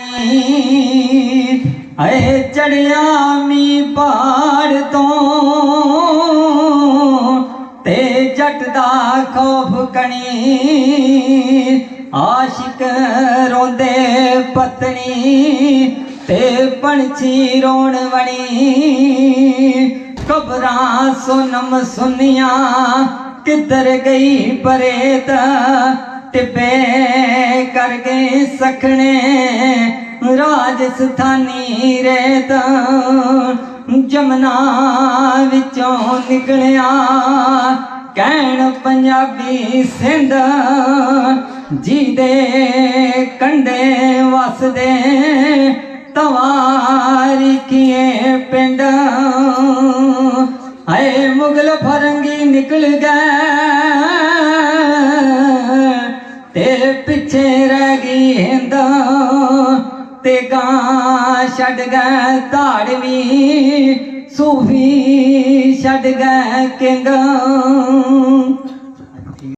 अ चढ़िया मी पहाड़ ते जटदा ख़ौफ़ कणी आशिक रोंदे पत् ते पणची रोण वणी। ख़बर सुनम सुनिया सुन कई परेत टिबे ਕਰ ਗਏ ਸਖਣੇ ਰਾਜਸਥਾਨੀ ਰੇਤ ਜਮਨਾ ਵਿੱਚੋਂ ਨਿਕਲਿਆ। ਕਹਿਣ ਪੰਜਾਬੀ ਸਿੰਧ ਜਿਹਦੇ ਕੰਡੇ ਵਸਦੇ ਤਵਾਰੀਖੀਏ ਪਿੰਡ। ਆਏ ਮੁਗਲ ਫਰੰਗੀ ਨਿਕਲ ਗਏ। ਪਿੱਛੇ ਰਹਿ ਗਈ ਹਿੰਦ ਤੇ ਗਾਂ ਛੱਡ ਗਏ ਧਾੜਵੀ ਸੂਫੀ ਛੱਡ ਗਏ ਕਿੰਗ।